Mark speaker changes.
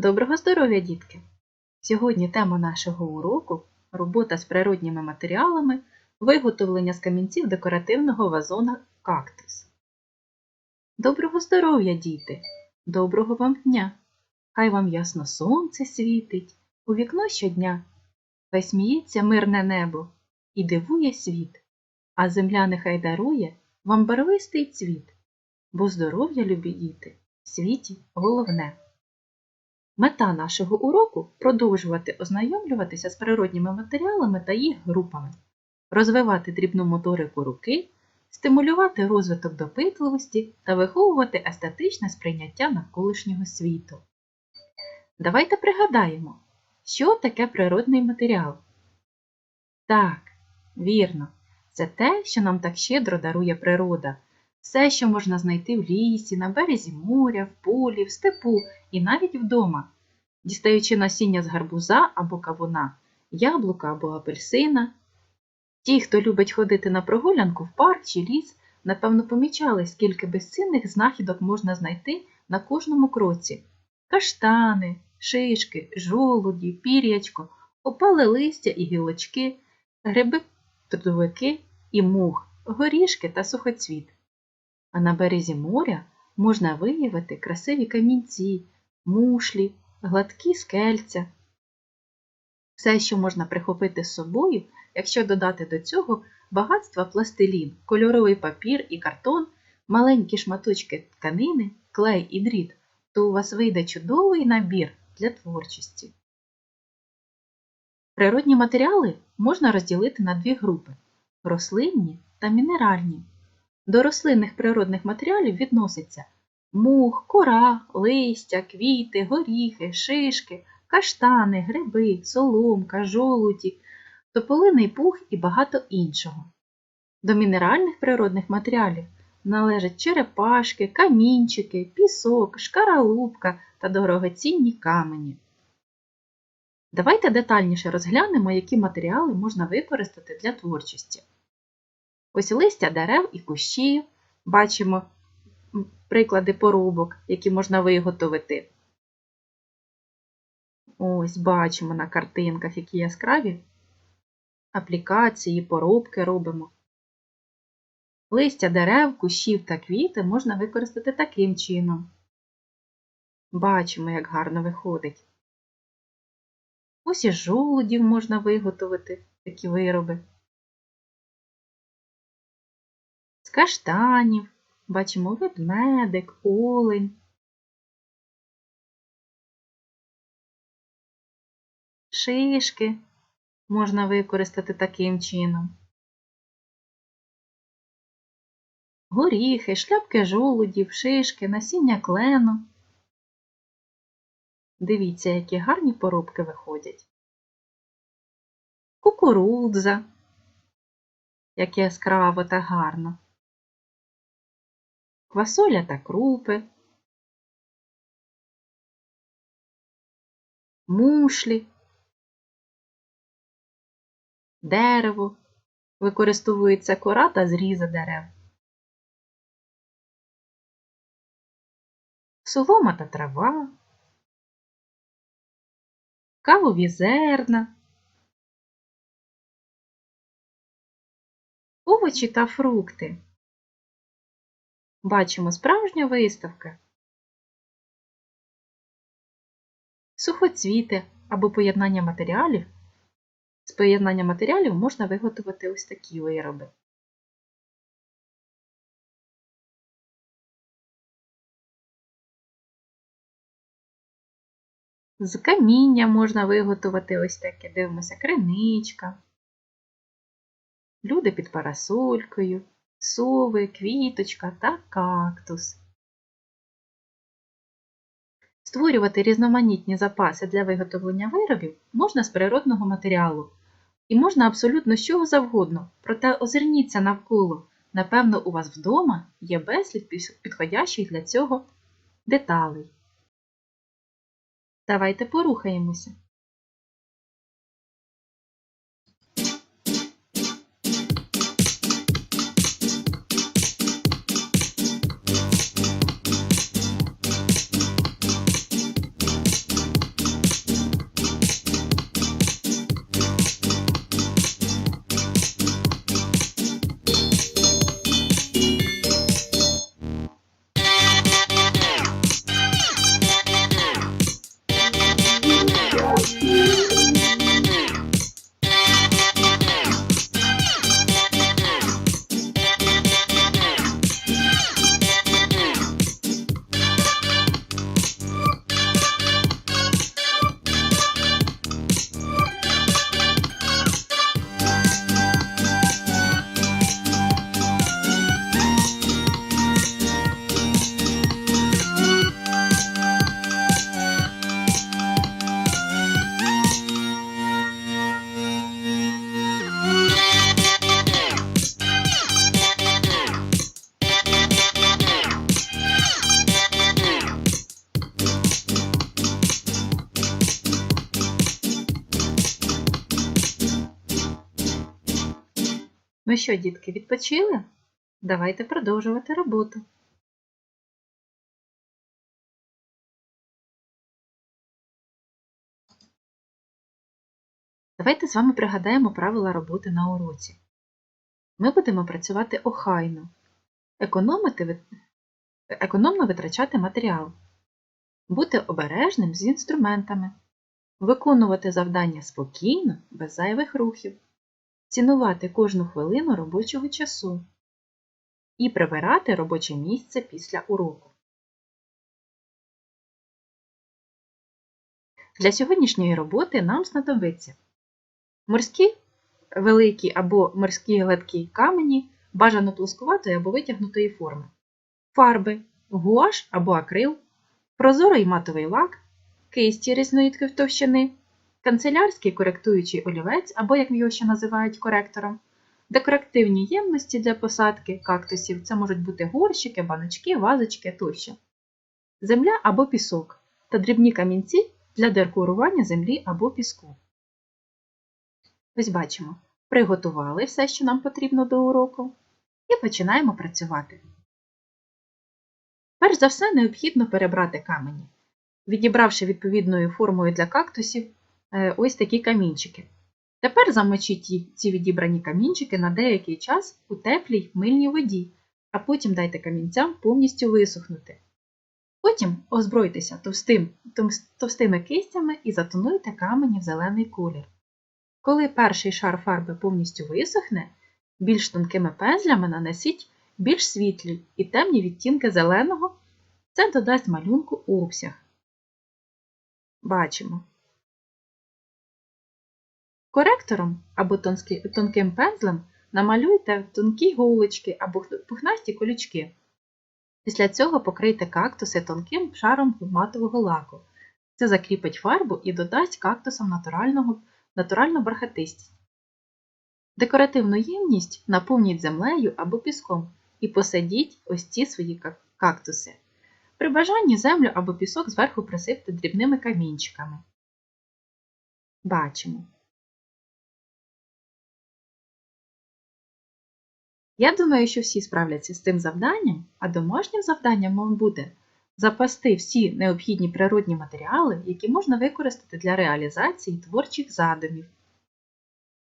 Speaker 1: Доброго здоров'я, дітки! Сьогодні тема нашого уроку робота з природніми матеріалами, виготовлення з камінців декоративного вазона кактус. Доброго здоров'я, діти! Доброго вам дня! Хай вам ясно сонце світить, у вікно щодня, хай сміється мирне небо і дивує світ, а земля нехай дарує вам барвистий цвіт, бо здоров'я, любі діти, в світі головне. Мета нашого уроку продовжувати ознайомлюватися з природніми матеріалами та їх групами, розвивати дрібну моторику руки, стимулювати розвиток допитливості та виховувати естетичне сприйняття навколишнього світу. Давайте пригадаємо, що таке природний матеріал. Так, вірно, це те, що нам так щедро дарує природа. Все, що можна знайти в лісі, на березі моря, в полі, в степу і навіть вдома, дістаючи насіння з гарбуза або кавуна, яблука або апельсина. Ті, хто любить ходити на прогулянку в парк чи ліс, напевно, помічали, скільки безцінних знахідок можна знайти на кожному кроці: каштани, шишки, жолуді, пір'ячко, опале листя і гілочки, гриби, трудовики і мух, горішки та сухоцвіт. А на березі моря можна виявити красиві камінці, мушлі, гладкі скельця. Все, що можна прихопити з собою, якщо додати до цього багатства пластилін, кольоровий папір і картон, маленькі шматочки тканини, клей і дріт, то у вас вийде чудовий набір для творчості. Природні матеріали можна розділити на дві групи рослинні та мінеральні. До рослинних природних матеріалів відносяться мух, кора, листя, квіти, горіхи, шишки, каштани, гриби, соломка, жолуді, тополиний пух і багато іншого. До мінеральних природних матеріалів належать черепашки, камінчики, пісок, шкаралупка та дорогоцінні камені. Давайте детальніше розглянемо, які матеріали можна використати для творчості. Ось листя дерев і кущів. Бачимо приклади порубок, які можна виготовити. Ось бачимо на картинках, які яскраві аплікації, поробки робимо. Листя дерев, кущів та квіти можна використати таким чином. Бачимо, як гарно виходить. Ось із жолудів можна виготовити такі вироби. З каштанів бачимо ведмедик, олень. Шишки можна використати таким чином. Горіхи, шляпки жолудів, шишки, насіння клену. Дивіться, які гарні поробки виходять. Кукурудза, як яскраво та гарно. Квасоля та крупи, мушлі, дерево, використовується кора та зріза дерев. Солома та трава, кавові зерна, овочі та фрукти. Бачимо справжня виставка. Сухоцвіти або поєднання матеріалів. З поєднання матеріалів можна виготовити ось такі вироби. З каміння можна виготовити ось таке, дивимося, криничка, люди під парасолькою, сови, квіточка та кактус. Створювати різноманітні запаси для виготовлення виробів можна з природного матеріалу. І можна абсолютно з чого завгодно, проте озирніться навколо. Напевно, у вас вдома є безліч підходящих для цього деталей. Давайте порухаємося. Ну що, дітки, відпочили? Давайте продовжувати роботу. Давайте з вами пригадаємо правила роботи на уроці. Ми будемо працювати охайно, економити, економно витрачати матеріал, бути обережним з інструментами, виконувати завдання спокійно, без зайвих рухів, цінувати кожну хвилину робочого часу і прибирати робоче місце після уроку. Для сьогоднішньої роботи нам знадобиться морські великі або морські гладкі камені бажано плоскуватої або витягнутої форми, фарби, гуаш або акрил, прозорий матовий лак, кисті різної товщини, канцелярський коректуючий олівець або, як його ще називають, коректором, декоративні ємності для посадки кактусів це можуть бути горщики, баночки, вазочки тощо, земля або пісок та дрібні камінці для декорування землі або піску. Ось бачимо, приготували все, що нам потрібно до уроку, і починаємо працювати. Перш за все, необхідно перебрати камені, відібравши відповідною формою для кактусів ось такі камінчики. Тепер замочіть ці- ці відібрані камінчики на деякий час у теплій мильній воді, а потім дайте камінцям повністю висохнути. Потім озбройтеся товстим, товстими кистями і затонуйте камені в зелений колір. Коли перший шар фарби повністю висохне, більш тонкими пензлями нанесіть більш світлі і темні відтінки зеленого, це додасть малюнку обсяг. Бачимо. Коректором або тонким пензлем намалюйте тонкі голочки або пухнасті колючки. Після цього покрийте кактуси тонким шаром матового лаку. Це закріпить фарбу і додасть кактусам натурального, натуральну бархатистість. Декоративну ємність наповніть землею або піском і посадіть ось ці свої кактуси. При бажанні землю або пісок зверху присипте дрібними камінчиками. Бачимо. Я думаю, що всі справляться з цим завданням, а домашнім завданням вам буде запасти всі необхідні природні матеріали, які можна використати для реалізації творчих задумів